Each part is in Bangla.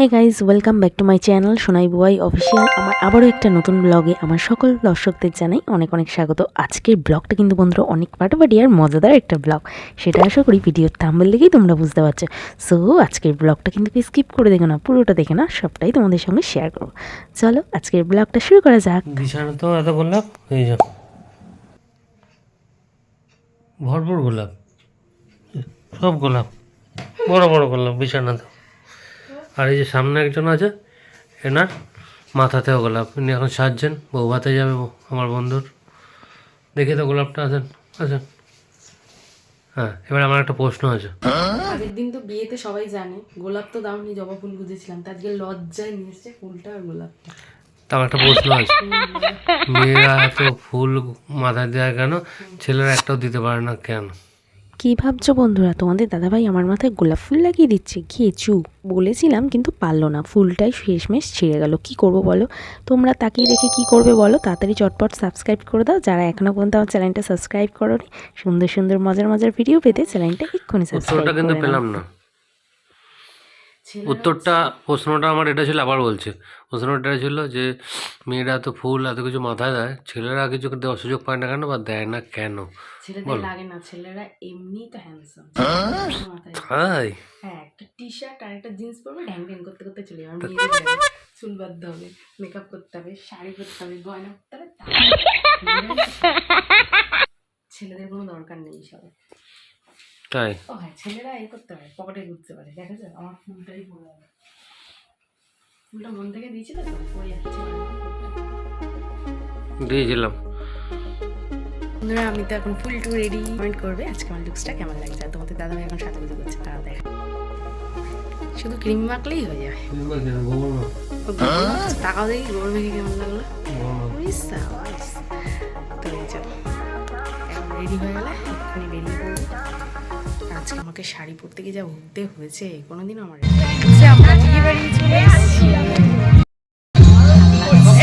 Hey guys welcome back to my channel Sonai Buai official আমার আবারও একটা নতুন ব্লগে আমার সকল দর্শকদের জানাই অনেক অনেক স্বাগত। আজকের ব্লগটা কিন্তু বন্ধুরা অনেক পাটাপাটি আর মজাদার একটা ব্লগ সেটা আশা করি ভিডিওর থাম্বেল দেখেই তোমরা বুঝতে পারছ। সো আজকের ব্লগটা কিন্তু স্কিপ করে দেখো না, পুরোটা দেখে না সবটাই তোমাদের সঙ্গে শেয়ার করব। চলো, আজকের ব্লগটা শুরু করা যাক। বিছানা তো এত গোলাপ এই যা। ভরপুর গোলাপ। সব গোলাপ, বড় বড় গোলাপ বিছানাতে। আর এই যে সামনে একজন আছে এনার মাথাতেও গোলাপ। ইনি এখন সাজছেন বৌভাতে যাবে আমার বন্ধুর। দেখে তো গোলাপটা আছেন আছেন। হ্যাঁ এবার আমার একটা প্রশ্ন আছে। আগের দিন তো বিয়েতে সবাই জানে গোলাপ তো দামনি জবা ফুল গুজেছিলাম তার আজকে লজ্জায় নিয়ে এসছে ফুলটা আর গোলাপটা। তা আমার একটা প্রশ্ন আছে। মেয়েরা এত ফুল মাথায় দেওয়া কেন? ছেলেরা একটাও দিতে পারে না কেন? কী ভাবছ বন্ধুরা? তোমাদের দাদাভাই আমার মাথায় গোলাপ ফুল লাগিয়ে দিচ্ছে। ঘিয়েছু বলেছিলাম কিন্তু পারল না। ফুলটাই শেষমেশ ছিঁড়ে গেল। কি করব বলো? তোমরা তাকিয়ে দেখে কি করবে বলো? তাড়াতাড়ি চটপট সাবস্ক্রাইব করে দাও। যারা এখনও পর্যন্ত আমার চ্যানেলটা সাবস্ক্রাইব করো সুন্দর সুন্দর মজার মজার ভিডিও পেতে চ্যানেলটা এক্ষুনি সাবস্ক্রাইব কিন্তু করে পেলাম না। উত্তরটা প্রশ্নটা আমার এটা ছিল আবার বলছে। প্রশ্নটা ছিল যে মেয়েরা এত ফুল এত কিছু মাথায় দেয় ছেলেরা কিছু দেওয়ার সুযোগ পায় না কেন বা দেয় না কেন? ছেলেদের লাগে না ছেলেরা এমনি তো হ্যান্ডসাম হাই হ্যাঁ একটা টি শার্ট আর একটা জিন্স পরবে ড্যাং ড্যাং করতে করতে চলে যাবে। বাঁধতে হবে মেকআপ করতে হবে শাড়ি পরতে হবে গয়না করতে হবে ছেলেদের কোনো দরকার নেই সবাই তাই? ও হ্যাঁ ছেলেরা এ করতে পারে পকেটে ঘুরতে পারে দেখা যায় আমার ফুলটাই পড়ে গেল ফুলটা মন থেকে দিয়েছিল তো দিয়েছিলাম। বন্ধুরা আমি তো এখন ফুল টু রেডি কমেন্ট করবে আজকে আমার লুকসটা কেমন লাগছে আর তোমাদের দাদা ভাই এখন সাথে বুঝে করছে তারা দেখ। শুধু ক্রিম মাখলেই হয়ে যাবে। টাকাও দেখি গোবর মেখে কেমন লাগল। তো এই চলো এখন রেডি হয়ে গেলে এক্ষুনি বেরিয়ে আজকে আমাকে শাড়ি পরতে গিয়ে যা উঠতে হয়েছে, কোনোদিনও আমার বিয়ে বাড়ি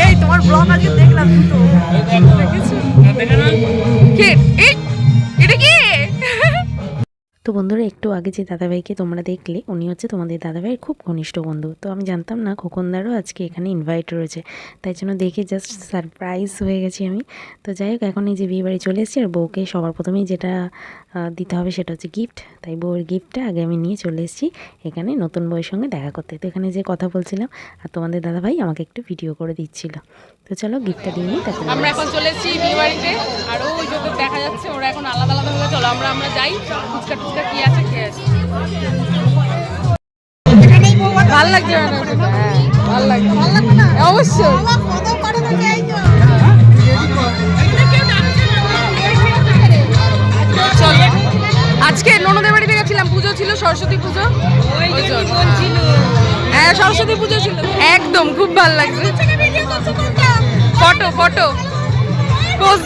এই, তোমার ব্লগ দেখলাম তো। বন্ধুরা, একটু আগে যে দাদাভাইকে তোমরা দেখলে, উনি হচ্ছে তোমাদের দাদাভাইয়ের খুব ঘনিষ্ঠ বন্ধু। তো আমি জানতাম না খোকনদারও আজকে এখানে ইনভাইট রয়েছে। তাই জন্য দেখে জাস্ট সারপ্রাইজ হয়ে গেছি আমি। তো যাই হোক, এখন এই যে বিয়ে বাড়ি চলে এসেছি, আর বউকে সবার প্রথমেই যেটা দিতে হবে সেটা হচ্ছে গিফট তাই বউয়ের গিফটটা আগে আমি নিয়ে চলে এসেছি এখানে নতুন বউয়ের সঙ্গে দেখা করতে। তো এখানে যে কথা বলছিলাম আর তোমাদের দাদাভাই আমাকে একটু ভিডিও করে দিচ্ছিল। তো চলো গিফটটা দিয়ে নিই তারপরে আমরা এখন চলে এসেছি বিয়ে বাড়িতে আর ওই যে ওদের দেখা যাচ্ছে ওরা এখন আলাদা আলাদা হয়ে চলো আমরা আমরা যাই। ফুচকা টুচকা কি আছে খেয়ে আসি। ভালো লাগছে হ্যাঁ ভালো লাগছে। অবশ্যই। আজকে ননদের বাড়িতে গেছিলাম, পুজো ছিল, সরস্বতী পুজো। হ্যাঁ সরস্বতী পুজো ছিল। একদম, খুব ভালো লাগছে। Photo photo. পোজ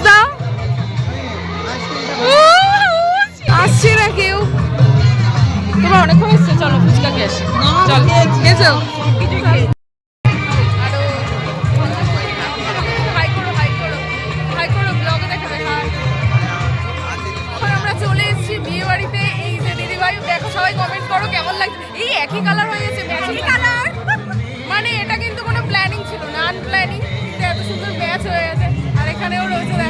আসছে না কেউ। তোমরা অনেকক্ষণ এসছো, চলো ফুচকা খেয়ে আসি। চলো খেয়েছো আর এখানেও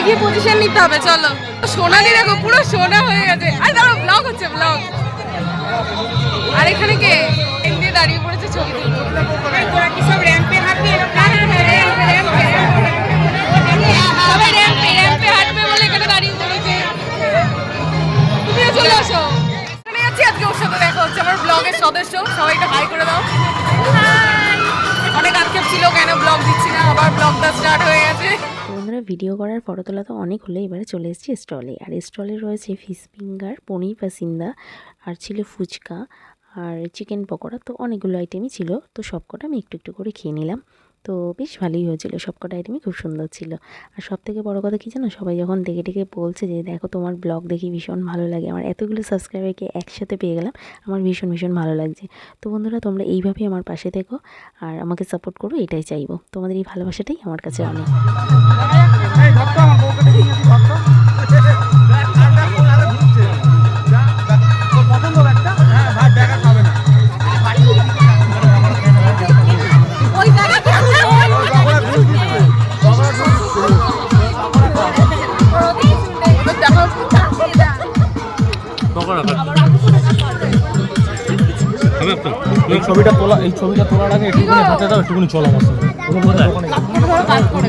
আগে গিয়ে পজিশন নিতে হবে চলো। সোনালি দেখো পুরো সোনা হয়ে গেছে। আরে দাঁড়ো ব্লগ হচ্ছে ব্লগ আর এখানে কে? দিয়ে দাঁড়িয়ে পড়েছে ছবি সবাই আমার ব্লগের সদস্য। সবাইকে হাই করে দাও। অনেক আক্ষেপ ছিল কেন ব্লগ দিচ্ছি না? আবার ব্লগটা স্টার্ট হয়ে গেছে। ভিডিও করার ফটো তোলা তো অনেক হলো এবারে চলে এসেছি স্টলে। আর স্টলে রয়েছে ফিশ ফিঙ্গার, পনির পাসিন্দা, আর ছিল ফুচকা, আর চিকেন পকোড়া, তো অনেকগুলো আইটেমই ছিল। তো সবকটা আমি একটু একটু করে খেয়ে নিলাম। তো বেশ ভালোই হয়েছিল। সব কটা আইটেমই খুব সুন্দর ছিল। আর সব থেকে বড়ো কথা কী জানো? সবাই যখন দেখে ডেকে বলছে যে, দেখো তোমার ব্লগ দেখি ভীষণ ভালো লাগে। আমার এতগুলো সাবস্ক্রাইবারকে একসাথে পেয়ে গেলাম, আমার ভীষণ ভীষণ ভালো লাগছে। তো বন্ধুরা, তোমরা এইভাবেই আমার পাশে থেকো আর আমাকে সাপোর্ট করো, এটাই চাইব। তোমাদের এই ভালোবাসাটাই আমার কাছে অনেক। ছবিটা তোলা এই ছবিটা তোলার আগে একটুখানি হাতে দাও একটুখানি চলো আমার সঙ্গে তো মনে হয়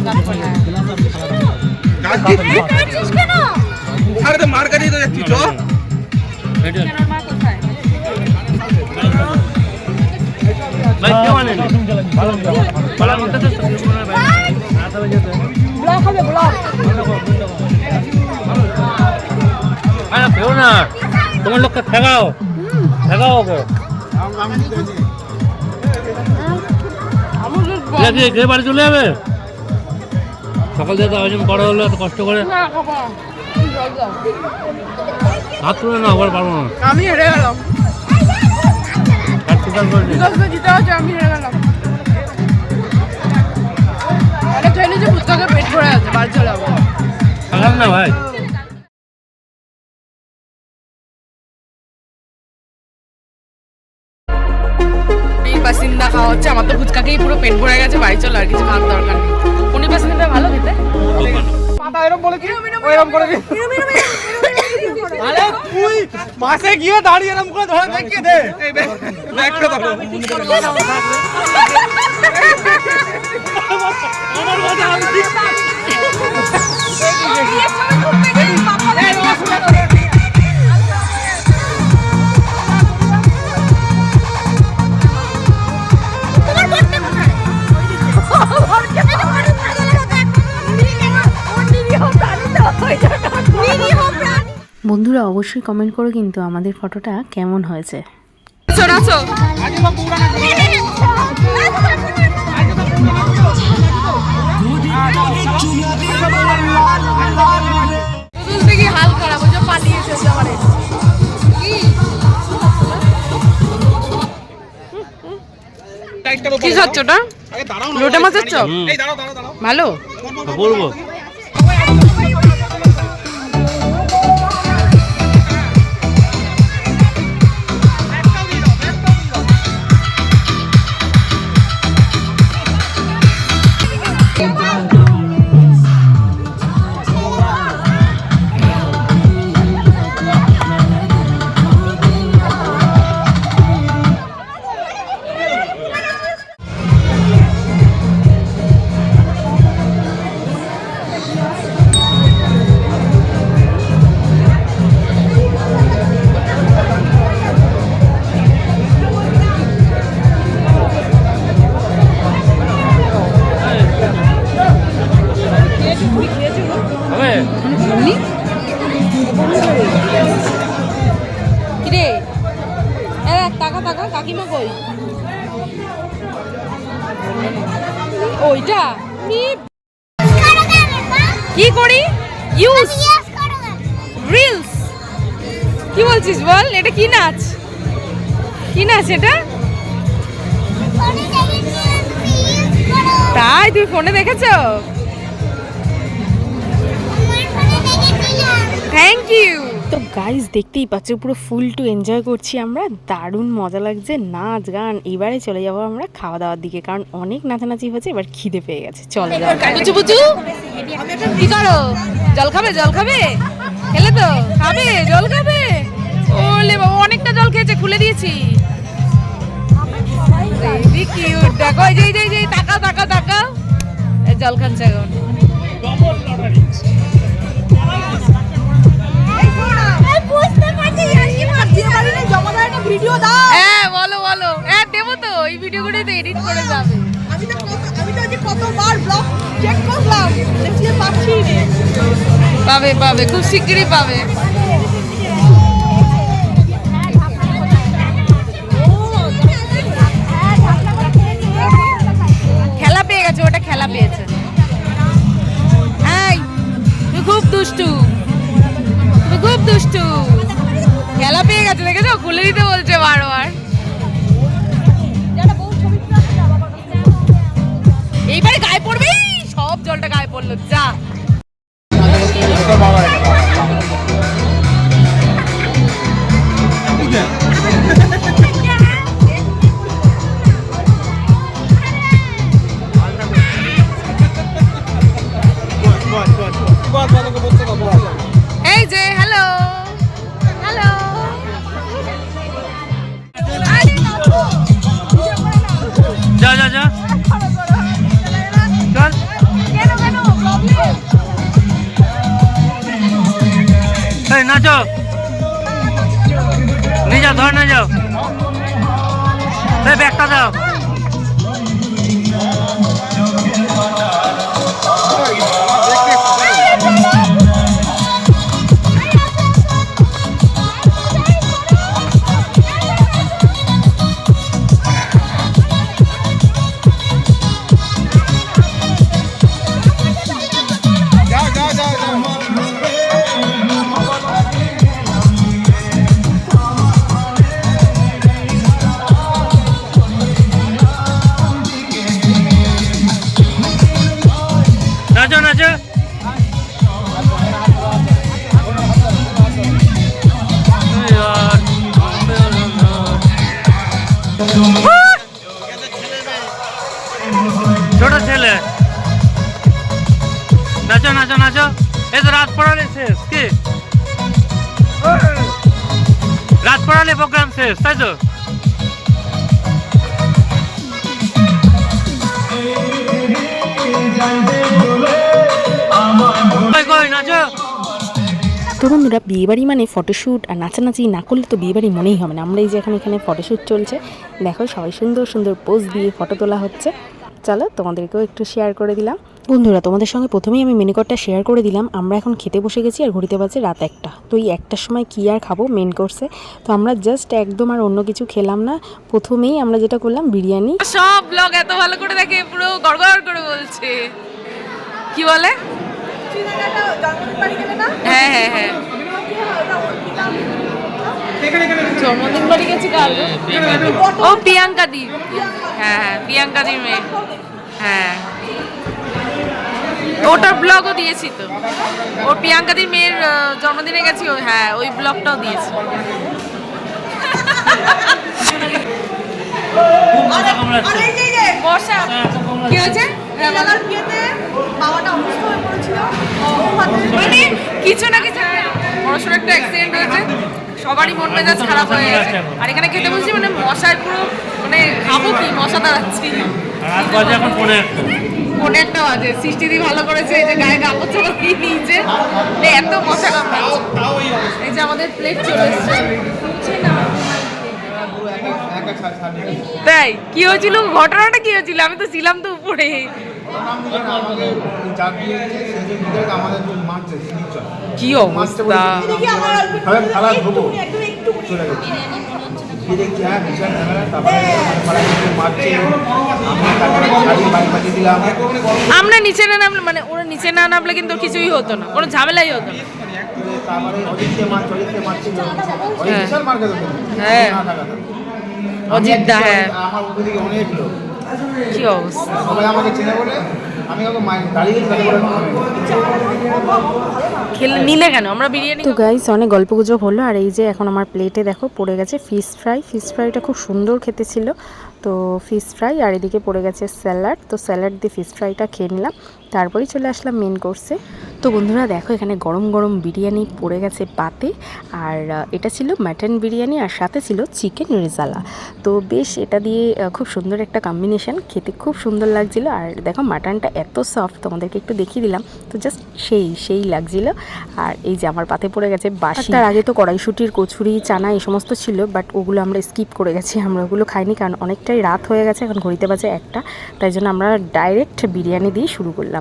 আরে, না। তোমার লোককে ঠেকাও। ঠেকাও ওকে। দেখি কে বাড়ি চলে যাবে? সকাল থেকে তো আয়োজন বড় হলো এত কষ্ট করে। হাত তুলে না আবার পারব না। আমি হেরে গেলাম। হাত স্বীকার করে নি। দশ জিতে হচ্ছে আমি হেরে গেলাম। আরে ট্রেনে যে ফুচকাকে পেট ভরে আছে বাড়ি চলে যাব। না ভাই। পনির খাওয়া হচ্ছে আমার তো ফুচকাকেই পুরো পেট ভরে গেছে বাড়ি চলো আর কিছু খাওয়ার দরকার নেই পনির পাসিন্দা ভালো খেতে আরে তুই পাশে গিয়ে দাঁড়িয়ে এরকম করে ধরে দেখিয়ে দে এই ব্যাগ ব্যাগটা ধরো আমার কথা আমি বন্ধুরা অবশ্যই কমেন্ট করো কিন্তু আমাদের ফটোটা কেমন হয়েছে? হাল খারাপ পালিয়েছে কি? খাচ্ছ ওটা? লোটে মাছের চপ? এই দাঁড়াও দাঁড়াও দাঁড়াও। ভালো? বলব। বলছিস? বল এটা কি নাচ? কি নাচ এটা? তাই তুই ফোনে দেখেছ? থ্যাংক ইউ তো গাইজ দেখতেই পাচ্ছ পুরো ফুল টু এনজয় করছি আমরা। দারুণ মজা লাগছে নাচ গান। এবারে চলে যাব আমরা খাওয়া দাওয়ার দিকে কারণ অনেক নাচানাচি হয়েছে এবার খিদে পেয়ে গেছে। চলে বুচু কি করো? জল খাবে জল খাবে? খেলে তো? খাবে জল খাবে? ওলে বাবা, অনেকটা জল খেয়েছে, খুলে দিয়েছি। জল খাচ্ছে হ্যাঁ বলো বলো। হ্যাঁ দেবো তো। তো এডিট করে যাবে। পাবে পাবে, খুব শিগগিরই পাবে। খেলা পেয়েছে। এই, তুই খুব দুষ্টু। তুই খুব দুষ্টু। খেলা পেয়ে গেছে, দেখেছ? খুলে দিতে বলছে বারবার। এইবারে গায়ে পড়বে? সব জলটা গায়ে পড়ল, যা। নাচো। নিয়ে যাও ধর নিয়ে যাও। ব্যাগটা দাও। পড়ালে প্রোগ্রাম শেষ তাই তো? নাচো? তো বন্ধুরা বিয়েবাড়ি মানে ফটোশ্যুট আর নাচানাচি না করলে তো বিয়েবাড়ি মনেই হবে না। আমরা এই যে এখন এখানে ফটোশ্যুট চলছে, দেখো সবাই সুন্দর সুন্দর পোজ দিয়ে ফটো তোলা হচ্ছে। চলো তোমাদেরকেও একটু শেয়ার করে দিলাম। বন্ধুরা, তোমাদের সঙ্গে প্রথমেই আমি মেনুকটটা শেয়ার করে দিলাম। আমরা এখন খেতে বসে গেছি আর ঘড়িতে বাজে রাত একটা। তো এই একটার সময় কী আর খাব মেন কোর্সে তো আমরা জাস্ট একদম আর অন্য কিছু খেলাম না। প্রথমেই আমরা যেটা করলাম, বিরিয়ানি। সব ব্লগ এত ভালো করে দেখে পুরো গড়গড় করে বলছে। কি বলে? হ্যাঁ হ্যাঁ হ্যাঁ। জন্মদিন বাড়ি গেছি কাল। ও প্রিয়াঙ্কা দি। হ্যাঁ হ্যাঁ প্রিয়াঙ্কা দির মেয়ে। হ্যাঁ। ওটার ব্লগও দিয়েছি তো। ওর প্রিয়াঙ্কা দির মেয়ের জন্মদিনে গেছি ও। হ্যাঁ ওই ব্লগটাও দিয়েছি। যে, বর্ষা। কি হয়েছে? হ্যাঁ। দাদার বিয়েতে বাবাটা অসুস্থ হয়ে পড়েছিল। মানে কিছু না কিছু বড়সড় একটা অ্যাক্সিডেন্ট হয়েছে। সবারই মন মেজাজ খারাপ হয়ে গেছে। আর এখানে খেতে বসছি মানে মশার পুরো মানে খাব কি? মশা দাঁড়াচ্ছি। রাত বাজে একটা। বাজে। সৃষ্টি দিয়ে ভালো করেছে এই যে গায়ে কাপড় চাপড় দিয়ে নিয়েছে? এই এত মশা কামড়াচ্ছে। এই যে আমাদের প্লেট চলে এসছে। তাই কি হয়েছিল? ঘটনাটা কি হয়েছিল? আমি তো ছিলাম তো উপরে। কি অবস্থা? আমার হ্যাঁ নিচে না নামলে মানে ওরা নিচে না নামলে কিন্তু কিছুই হতো না। কোনো ঝামেলাই হতো না। অজিত হ্যাঁ। অজিত দা, হ্যাঁ। আমার উপর দিকে অনেক লোক। কি অবস্থা? সবাই আমাকে চেনে বলে আমি কাউকে দাঁড়িয়ে গেছি বলে খেলে নিলে কেন? আমরা বিরিয়ানি তো গাইস অনেক গল্প গুজব হলো আর এই যে এখন আমার প্লেটে দেখো পড়ে গেছে ফিশ ফ্রাই ফিশ ফ্রাইটা খুব সুন্দর খেতে ছিল। তো ফিশ ফ্রাই আর এদিকে পড়ে গেছে স্যালাড তো স্যালাড দিয়ে ফিশ ফ্রাইটা খেয়ে নিলাম। তারপরেই চলে আসলাম মেন কোর্সে তো বন্ধুরা, দেখো এখানে গরম গরম বিরিয়ানি পড়ে গেছে পাতে। আর এটা ছিল মাটন বিরিয়ানি আর সাথে ছিল চিকেন রেজালা তো বেশ, এটা দিয়ে খুব সুন্দর একটা কম্বিনেশন খেতে খুব সুন্দর লাগছিল। আর দেখো মাটনটা এত সফট তোমাদেরকে একটু দেখিয়ে দিলাম। তো জাস্ট সেই সেই লাগছিল। আর এই যে আমার পাতে পড়ে গেছে বাসি। তার আগে তো কড়াইশুটির, কচুরি, চানা এই সমস্ত ছিল বাট ওগুলো আমরা স্কিপ করে গেছি। আমরা ওগুলো খাইনি, কারণ অনেকটাই রাত হয়ে গেছে। এখন ঘড়িতে বাজে একটা। তাই জন্য আমরা ডাইরেক্ট বিরিয়ানি দিয়ে শুরু করলাম।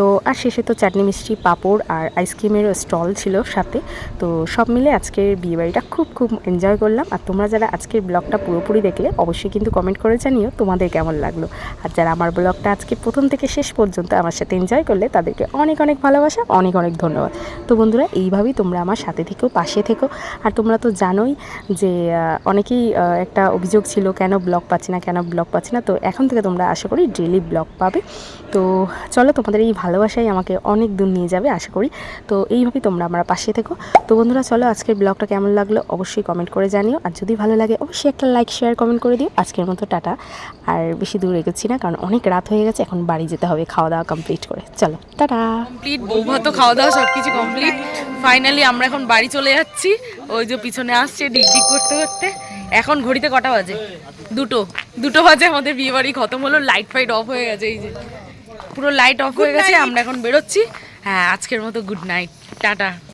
তো, আর শেষে তো চাটনি, মিষ্টি, পাঁপড় আর আইসক্রিমের স্টল ছিল সাথে। তো সব মিলে আজকের বিয়েবাড়িটা খুব খুব এনজয় করলাম। আর তোমরা যারা আজকের ব্লগটা পুরোপুরি দেখলে, অবশ্যই কিন্তু কমেন্ট করে জানিও তোমাদের কেমন লাগল। আর যারা আমার ব্লগটা আজকে প্রথম থেকে শেষ পর্যন্ত আমার সাথে এনজয় করলে, তাদেরকে অনেক অনেক ভালোবাসা, অনেক অনেক ধন্যবাদ। তো বন্ধুরা, এইভাবেই তোমরা আমার সাথে থেকেও, পাশে থেকো। আর তোমরা তো জানোই যে অনেকেই একটা অভিযোগ ছিল, কেন ব্লগ পাচ্ছি না, কেন ব্লগ পাচ্ছি না? তো এখন থেকে তোমরা আশা করি ডেলি ব্লগ পাবে। তো চলো তোমাদের এই ভালোবাসাই আমাকে অনেক দূর নিয়ে যাবে, আশা করি। তো এইভাবেই তোমরা আমার পাশে থেকো। তো বন্ধুরা, চলো আজকের ব্লগটা কেমন লাগল অবশ্যই কমেন্ট করে জানিও। আর যদি ভালো লাগে, অবশ্যই একটা লাইক শেয়ার কমেন্ট করে দিও। আজকের মতো টাটা। আর বেশি দূর এগোচ্ছি না, কারণ অনেক রাত হয়ে গেছে, এখন বাড়ি যেতে হবে খাওয়া দাওয়া কমপ্লিট করে। চলো, টাটা! কমপ্লিট বৌভাত খাওয়া দাওয়া সব কিছু কমপ্লিট ফাইনালি আমরা এখন বাড়ি চলে যাচ্ছি। ওই যে পিছনে আসছে ডিগ ডিগ করতে করতে। এখন ঘড়িতে কটা বাজে? দুটো। দুটো বাজে আমাদের বিয়ে বাড়ি খতম হলো লাইট ফাইট অফ হয়ে গেছে, এই যে। পুরো লাইট অফ হয়ে গেছে আমরা এখন বেরোচ্ছি। হ্যাঁ আজকের মতো গুড নাইট টাটা।